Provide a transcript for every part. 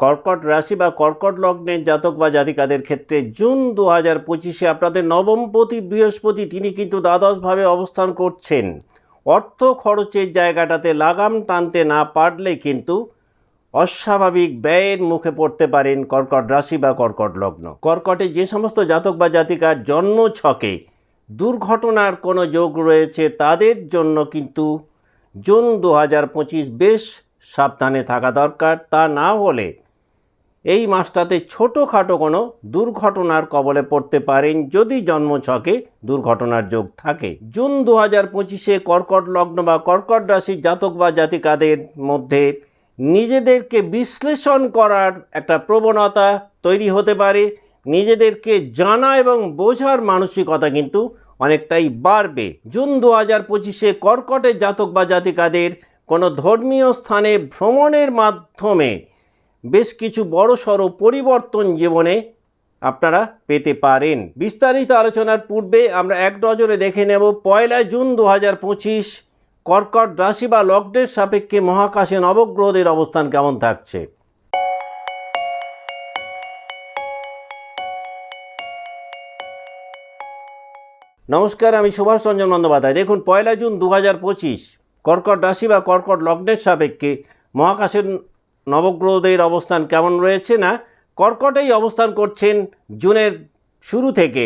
কর্কট রাশি বা কর্কট লগ্নের জাতক বা জাতিকাদের ক্ষেত্রে জুন দু হাজার পঁচিশে আপনাদের নবমপতি বৃহস্পতি তিনি কিন্তু দ্বাদশভাবে অবস্থান করছেন। অর্থ খরচের জায়গাটাতে লাগাম টানতে না পারলে কিন্তু অস্বাভাবিক ব্যয়ের মুখে পড়তে পারেন কর্কট রাশি বা কর্কট লগ্ন। কর্কটে যে সমস্ত জাতক বা জাতিকার জন্ম ছকে দুর্ঘটনার কোনো যোগ রয়েছে তাদের জন্য কিন্তু জুন দু হাজার পঁচিশ বেশ সাবধানে থাকা দরকার। তা না হলে এই মাসটাতে ছোটোখাটো কোনো দুর্ঘটনার কবলে পড়তে পারেন যদি জন্মছকে দুর্ঘটনার যোগ থাকে। জুন দু হাজার পঁচিশে কর্কট লগ্ন বা কর্কট রাশির জাতক বা জাতিকাদের মধ্যে নিজেদেরকে বিশ্লেষণ করার একটা প্রবণতা তৈরি হতে পারে। নিজেদেরকে জানা এবং বোঝার মানসিকতা কিন্তু অনেকটাই বাড়বে। জুন দু হাজার পঁচিশে কর্কটের জাতক বা জাতিকাদের কোনো ধর্মীয় স্থানে ভ্রমণের মাধ্যমে বেশ কিছু বড়সড় পরিবর্তন জীবনে আপনারা পেতে পারেন। বিস্তারিত আলোচনার পূর্বে আমরা এক নজরে দেখে নেব, পয়লা জুন দু হাজার পঁচিশ, কর্কট রাশি বা লগ্নের সাপেক্ষে মহাকাশে নবগ্রহদের অবস্থান কেমন থাকছে? নমস্কার, আমি সুভাষ রঞ্জন বন্দ্যোপাধ্যায়। দেখুন, পয়লা জুন দু হাজার পঁচিশ, কর্কট রাশি বা কর্কট লগ্নের সাপেক্ষে মহাকাশের নবগ্রহদের অবস্থান কেমন রয়েছে না? কর্কটেই অবস্থান করছেন জুনের শুরু থেকে।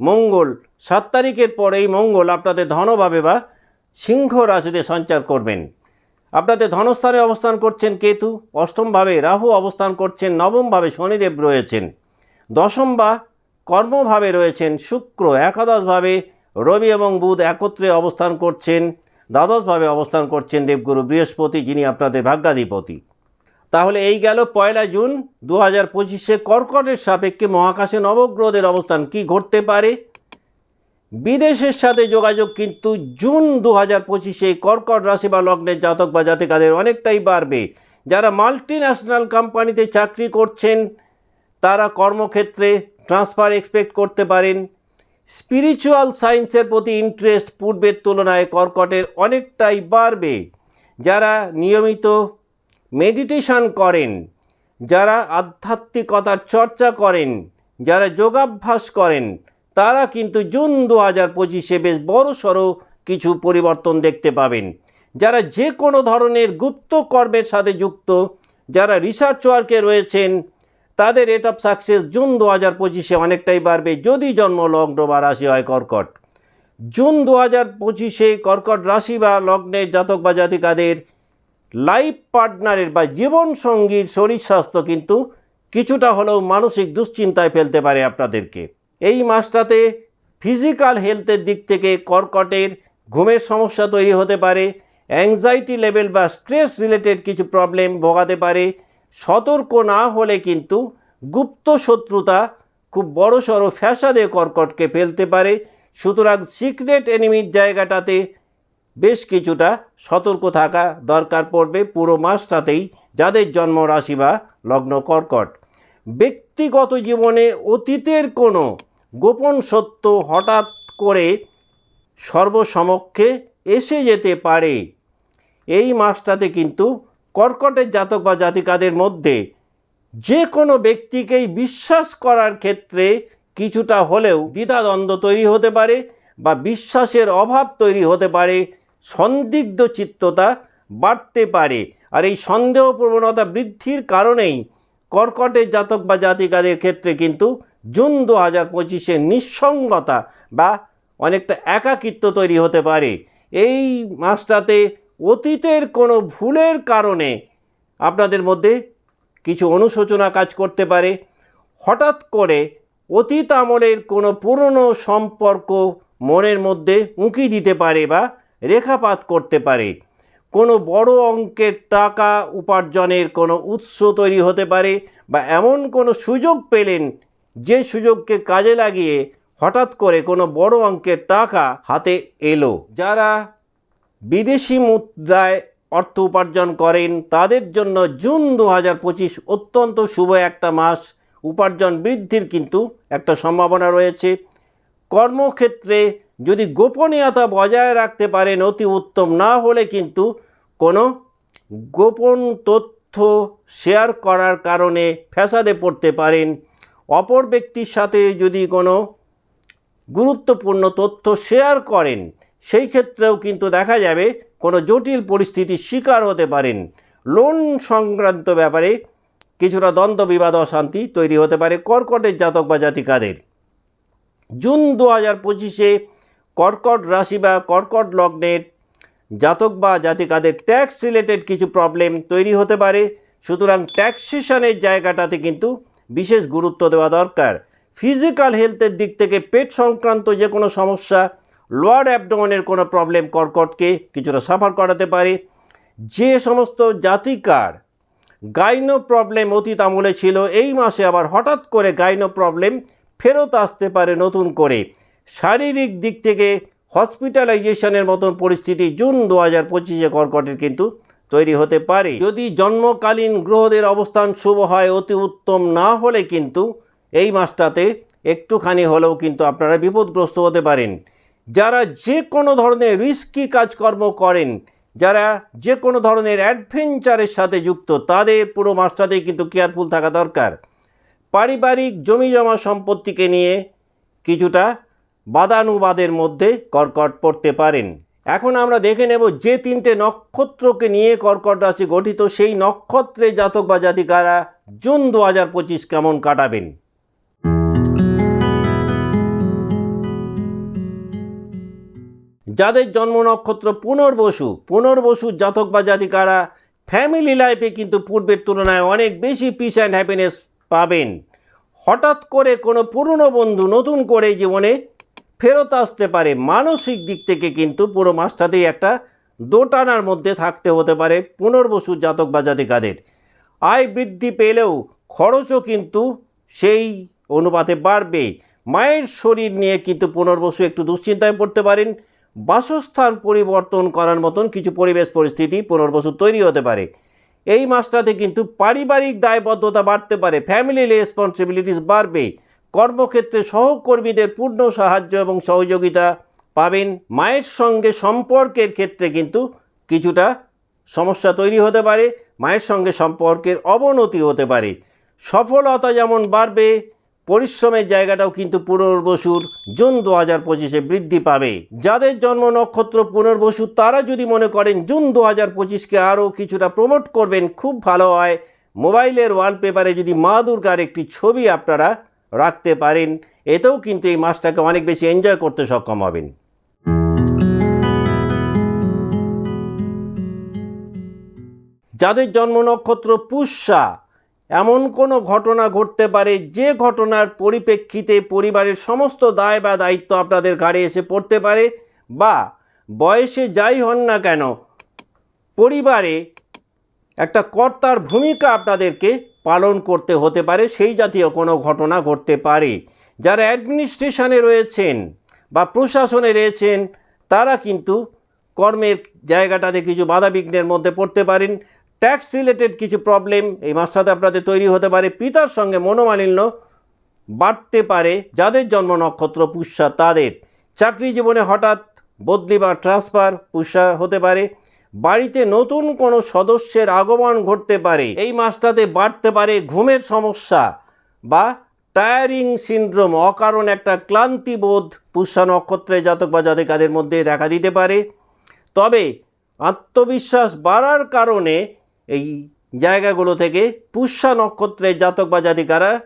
মঙ্গল, সাত তারিখের পরেই মঙ্গল আপনাদের ধনভাবে বা সিংহ রাশিতে সঞ্চার করবেন। আপনাদের ধনস্থানে অবস্থান করছেন কেতু, অষ্টমভাবে রাহু অবস্থান করছেন, নবমভাবে শনিদেব রয়েছেন। দশম বা কর্মভাবে রয়েছেন শুক্র, একাদশভাবে রবি এবং বুধ একত্রে অবস্থান করছেন, দ্বাদশভাবে অবস্থান করছেন দেবগুরু বৃহস্পতি যিনি আপনাদের ভাগ্যাধিপতি। তাহলে এই গেল পয়লা জুন দু হাজার পঁচিশে কর্কটের সাপেক্ষে মহাকাশে নবগ্রহদের অবস্থান কি ঘটতে পারে? বিদেশের সাথে যোগাযোগ কিন্তু জুন দু হাজার পঁচিশে কর্কট রাশি বা লগ্নের জাতক বা জাতিকাদের অনেকটাই বাড়বে। যারা মাল্টি ন্যাশনাল কোম্পানিতে চাকরি করছেন, তারা কর্মক্ষেত্রে ট্রান্সফার এক্সপেক্ট করতে পারেন। স্পিরিচুয়াল সায়েন্সের প্রতি ইন্টারেস্ট পূর্বের তুলনায় কর্কটের অনেকটাই বাড়বে। যারা নিয়মিত মেডিটেশন করেন, যারা আধ্যাত্মিকতার চর্চা করেন, যারা যোগাভ্যাস করেন, তারা কিন্তু জুন দু হাজার পঁচিশে বেশ বড় সড়ো কিছু পরিবর্তন দেখতে পাবেন। যারা যে কোনো ধরনের গুপ্ত কর্মের সাথে যুক্ত, যারা রিসার্চ ওয়ার্কে রয়েছেন, তাদের রেট অফ সাকসেস জুন দু হাজার পঁচিশে অনেকটাই বাড়বে যদি জন্ম লগ্ন বা রাশি হয় কর্কট। জুন দু হাজার পঁচিশে কর্কট রাশি বা লগ্নের জাতক বা জাতিকাদের লাইফ পার্টনারের বা জীবনসঙ্গীর শরীর স্বাস্থ্য কিন্তু কিছুটা হলেও মানসিক দুশ্চিন্তায় ফেলতে পারে আপনাদেরকে। এই মাসটাতে ফিজিক্যাল হেলথের দিক থেকে কর্কটের ঘুমের সমস্যা তৈরি হতে পারে, অ্যাংজাইটি লেভেল বা স্ট্রেস রিলেটেড কিছু প্রবলেম ভোগাতে পারে, সতর্ক না হলে কিন্তু গুপ্ত শত্রুতা খুব বড় সড়ো ফ্যাসাদে কর্কটকে ফেলতে পারে। সুতরাং সিক্রেট এনিমির জায়গাটাতে বেশ কিছুটা সতর্ক থাকা দরকার পড়বে পুরো মাসটাতেই যাদের জন্ম রাশি বা লগ্ন কর্কট। ব্যক্তিগত জীবনে অতীতের কোনো গোপন সত্য হঠাৎ করে সর্বসমক্ষে এসে যেতে পারে। এই মাসটাতে কিন্তু কর্কটের জাতক বা জাতিকাদের মধ্যে যে কোনো ব্যক্তিকেই বিশ্বাস করার ক্ষেত্রে কিছুটা হলেও দ্বিধাদ্বন্দ্ব তৈরি হতে পারে বা বিশ্বাসের অভাব তৈরি হতে পারে সন্দিগ্ধ চিত্ততা বাড়তে পারে। আর এই সন্দেহ প্রবণতা বৃদ্ধির কারণেই কর্কটের জাতক বা জাতিকাদের ক্ষেত্রে কিন্তু জুন দু হাজার পঁচিশে নিঃসঙ্গতা বা অনেকটা একাকিত্ব তৈরি হতে পারে। এই মাসটাতে অতীতের কোনো ভুলের কারণে আপনাদের মধ্যে কিছু অনুশোচনা কাজ করতে পারে। হঠাৎ করে অতীত আমলের কোনো পুরনো সম্পর্ক মনের মধ্যে উঁকি দিতে পারে বা রেখাপাত করতে পারে। কোনো বড় অঙ্কের টাকা উপার্জনের কোনো উৎস তৈরি হতে পারে বা এমন কোনো সুযোগ পেলেন যে সুযোগকে কাজে লাগিয়ে হঠাৎ করে কোনো বড় অঙ্কের টাকা হাতে এলো। যারা বিদেশি মুদ্রায় অর্থ উপার্জন করেন, তাদের জন্য জুন দু হাজার পঁচিশ অত্যন্ত শুভ একটা মাস। উপার্জন বৃদ্ধির কিন্তু একটা সম্ভাবনা রয়েছে। কর্মক্ষেত্রে যদি গোপনীয়তা বজায় রাখতে পারেন, অতি উত্তম। না হলে কিন্তু কোনো গোপন তথ্য শেয়ার করার কারণে ফ্যাসাদে পড়তে পারেন। অপর ব্যক্তির সাথে যদি কোনো গুরুত্বপূর্ণ তথ্য শেয়ার করেন, সেই ক্ষেত্রেও কিন্তু দেখা যাবে কোনো জটিল পরিস্থিতির শিকার হতে পারেন। লোন সংক্রান্ত ব্যাপারে কিছুটা দ্বন্দ্ব, বিবাদ, অশান্তি তৈরি হতে পারে কর্কটের জাতক বা জাতিকাদের। জুন দু হাজার পঁচিশে কর্কট রাশি বা কর্কট লগ্নের জাতক বা জাতিকাদের ট্যাক্স রিলেটেড কিছু প্রবলেম তৈরি হতে পারে। সুতরাং ট্যাক্সেশনের জায়গাটাতে কিন্তু বিশেষ গুরুত্ব দেওয়া দরকার। ফিজিক্যাল হেলথের দিক থেকে পেট সংক্রান্ত যে কোনো সমস্যা লোয়ার অ্যাবডোমনের কোনো প্রবলেম কর্কটকে কিছুটা সাফার করাতে পারে। যে সমস্ত জাতিকার গাইনো প্রবলেম অতীত আমলে ছিল, এই মাসে আবার হঠাৎ করে গাইনো প্রবলেম ফেরত আসতে পারে নতুন করে। শারীরিক দিক থেকে হসপিটালাইজেশনের মতন পরিস্থিতি জুন দু হাজার পঁচিশে কর্কটের কিন্তু তৈরি হতে পারে। যদি জন্মকালীন গ্রহদের অবস্থান শুভ হয়, অতি উত্তম না হলে কিন্তু এই মাসটাতে একটুখানি হলেও কিন্তু আপনারা বিপদগ্রস্ত হতে পারেন। যারা যে কোনো ধরনের রিস্কি কাজকর্ম করেন, যারা যে কোনো ধরনের অ্যাডভেঞ্চারের সাথে যুক্ত, তাদের পুরো মাসটাতেই কিন্তু কেয়ারফুল থাকা দরকার। পারিবারিক জমি জমা সম্পত্তিকে নিয়ে কিছুটা বাদানুবাদের মধ্যে কর্কট পড়তে পারেন। এখন আমরা দেখে নেব যে তিনটে নক্ষত্রকে নিয়ে কর্কট রাশি গঠিত, সেই নক্ষত্রে জাতক বা জাতিকারা জুন দু হাজার পঁচিশ কেমন কাটাবেন? যাদের জন্ম নক্ষত্র পুনর্বসু পুনর্বসু জাতক বা জাতিকারা ফ্যামিলি লাইফে কিন্তু পূর্বের তুলনায় অনেক বেশি পিস অ্যান্ড হ্যাপিনেস পাবেন। হঠাৎ করে কোনো পুরনো বন্ধু নতুন করে জীবনে ফেরত আসতে পারে। মানসিক দিক থেকে কিন্তু পুরো মাসটাতেই একটা দোটানার মধ্যে থাকতে হতে পারে পুনর্বসু জাতক বা জাতিকাদের। আয় বৃদ্ধি পেলেও খরচও কিন্তু সেই অনুপাতে বাড়বে। মায়ের শরীর নিয়ে কিন্তু পুনর্বসু একটু দুশ্চিন্তায় পড়তে পারেন। বাসস্থান পরিবর্তন করার মতন কিছু পরিবেশ পরিস্থিতি পুনর্বসু তৈরি হতে পারে। এই মাসটাতে কিন্তু পারিবারিক দায়বদ্ধতা বাড়তে পারে ফ্যামিলি রেসপন্সিবিলিটিস বাড়বে। কর্মক্ষেত্রে সহকর্মীদের পূর্ণ সাহায্য এবং সহযোগিতা পাবেন। মায়ের সঙ্গে সম্পর্কের ক্ষেত্রে কিন্তু কিছুটা সমস্যা তৈরি হতে পারে। মায়ের সঙ্গে সম্পর্কের অবনতি হতে পারে। সফলতা যেমন বাড়বে, পরিশ্রমের জায়গাটাও কিন্তু পুনর্বসুর জুন দু হাজার পঁচিশে বৃদ্ধি পাবে। যাদের জন্ম নক্ষত্র পুনর্বসু তারা যদি মনে করেন জুন দু হাজার পঁচিশকে আরও কিছুটা প্রমোট করবেন, খুব ভালো হয়। মোবাইলের ওয়ালপেপারে যদি মা দুর্গার একটি ছবি আপনারা রাখতে পারেন। এতেও কিন্তু এই মাসটাকে অনেক বেশি এনজয় করতে সক্ষম হবেন। যাদের জন্ম নক্ষত্র পুষ্যা, এমন কোনো ঘটনা ঘটতে পারে যে ঘটনার পরিপ্রেক্ষিতে পরিবারের সমস্ত দায় বা দায়িত্ব আপনাদের ঘাড়ে এসে পড়তে পারে বা বয়সে যাই হন না কেন, পরিবারে একটা কর্তার ভূমিকা আপনাদেরকে পালন করতে হতে পারে, সেই জাতীয় কোনো ঘটনা ঘটতে পারে। যারা অ্যাডমিনিস্ট্রেশনে রয়েছেন বা প্রশাসনে রয়েছেন, তারা কিন্তু কর্মের জায়গাটাতে কিছু বাধাবিঘ্নের মধ্যে পড়তে পারেন। ট্যাক্স রিলেটেড কিছু প্রবলেম এই মাসটাতে আপনাদের তৈরি হতে পারে। পিতার সঙ্গে মনোমালিন্য বাড়তে পারে, যাদের জন্ম নক্ষত্র পুষ্যা তাদের। চাকরি জীবনে হঠাৎ বদলি বা ট্রান্সফার পুষ্যা হতে পারে। বাড়িতে নতুন কোনো সদস্যের আগমন ঘটতে পারে। এই মাসটাতে বাড়তে পারে ঘুমের সমস্যা বা টায়ারিং সিন্ড্রোম অকারণ একটা ক্লান্তিবোধ পুষ্যা নক্ষত্রে জাতক বা জাতিকাদের মধ্যে দেখা দিতে পারে। তবে আত্মবিশ্বাস বাড়ার কারণে এই জায়গাগুলো থেকে পুষ্যা নক্ষত্রের জাতক বা জাতিকারা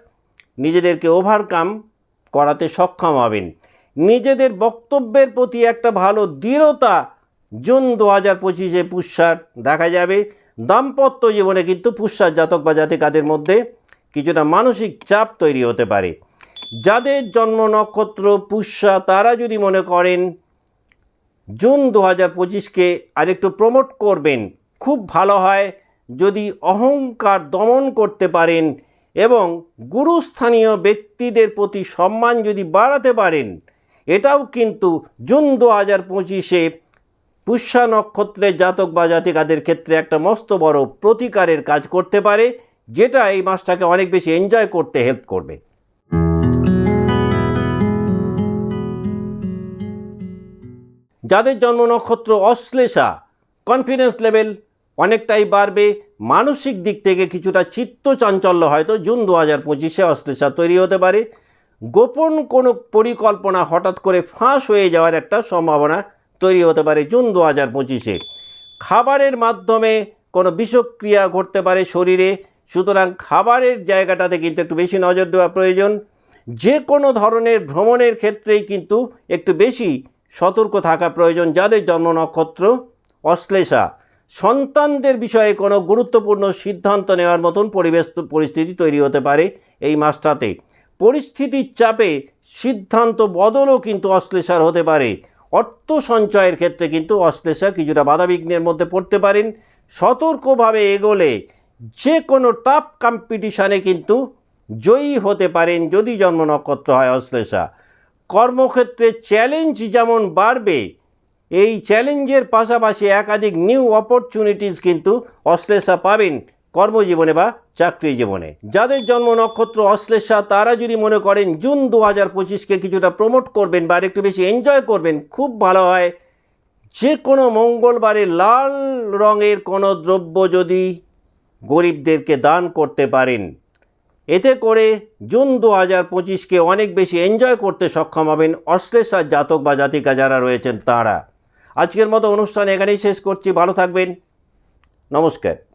নিজেদেরকে ওভারকাম করাতে সক্ষম হবেন। নিজেদের বক্তব্যের প্রতি একটা ভালো দৃঢ়তা জুন দু হাজার পঁচিশে পুষ্যার দেখা যাবে। দাম্পত্য জীবনে কিন্তু পুষ্যার জাতক বা জাতিকাদের মধ্যে কিছুটা মানসিক চাপ তৈরি হতে পারে। যাদের জন্ম নক্ষত্র পুষ্যা, তারা যদি মনে করেন জুন দু হাজার পঁচিশকে আরেকটু প্রমোট করবেন, খুব ভালো হয়। যদি অহংকার দমন করতে পারেন এবং গুরুস্থানীয় ব্যক্তিদের প্রতি সম্মান যদি বাড়াতে পারেন, এটাও কিন্তু জুন দু হাজার পঁচিশে পুষ্যা নক্ষত্রের জাতক বা জাতিকাদের ক্ষেত্রে একটা মস্ত বড় প্রতিকারের কাজ করতে পারে, যেটা এই মাসটাকে অনেক বেশি এনজয় করতে হেল্প করবে। যাদের জন্ম নক্ষত্র অশ্লেষা কনফিডেন্স লেভেল অনেকটাই বাড়বে, মানসিক দিক থেকে কিছুটা চিত্ত চাঞ্চল্য হয়তো জুন দু হাজার পঁচিশে অশ্লেষা তৈরি হতে পারে। গোপন কোনো পরিকল্পনা হঠাৎ করে ফাঁস হয়ে যাওয়ার একটা সম্ভাবনা তৈরি হতে পারে জুন দু হাজার পঁচিশে। খাবারের মাধ্যমে কোনো বিষক্রিয়া ঘটতে পারে শরীরে, সুতরাং খাবারের জায়গাটাতে কিন্তু একটু বেশি নজর দেওয়া প্রয়োজন। যে কোনো ধরনের ভ্রমণের ক্ষেত্রেই কিন্তু একটু বেশি সতর্ক থাকা প্রয়োজন যাদের জন্ম নক্ষত্র। অশ্লেষা, সন্তানদের বিষয়ে কোনো গুরুত্বপূর্ণ সিদ্ধান্ত নেওয়ার মতন পরিবেশ পরিস্থিতি তৈরি হতে পারে এই মাসটাতে। পরিস্থিতির চাপে সিদ্ধান্ত বদলও কিন্তু অশ্লেষার হতে পারে। অর্থ সঞ্চয়ের ক্ষেত্রে কিন্তু অশ্লেষা কিছুটা বাধাবিঘ্নের মধ্যে পড়তে পারেন। সতর্কভাবে এগোলে যে কোনো টাফ কম্পিটিশানে কিন্তু জয়ী হতে পারেন যদি জন্ম নক্ষত্র হয় অশ্লেষা। কর্মক্ষেত্রে চ্যালেঞ্জ যেমন বাড়বে, এই চ্যালেঞ্জের পাশাপাশি একাধিক নিউ অপরচুনিটিস কিন্তু অশ্লেষা পাবেন। কর্মজীবনে বা চাকরি জীবনে যাদের জন্ম নক্ষত্র অশ্লেষা, তারা যদি মনে করেন জুন দু হাজার পঁচিশকে কিছুটা প্রমোট করবেন বা একটু বেশি এনজয় করবেন, খুব ভালো হয়। যে কোনো মঙ্গলবারে লাল রঙের কোনো দ্রব্য যদি গরিবদেরকে দান করতে পারেন, এতে করে জুন দু হাজার পঁচিশকে অনেক বেশি এনজয় করতে সক্ষম হবেন অশ্লেষার জাতক বা জাতিকা যারা রয়েছেন তাঁরা। আজকের মতো অনুষ্ঠান এখানেই শেষ করছি। ভালো থাকবেন। নমস্কার।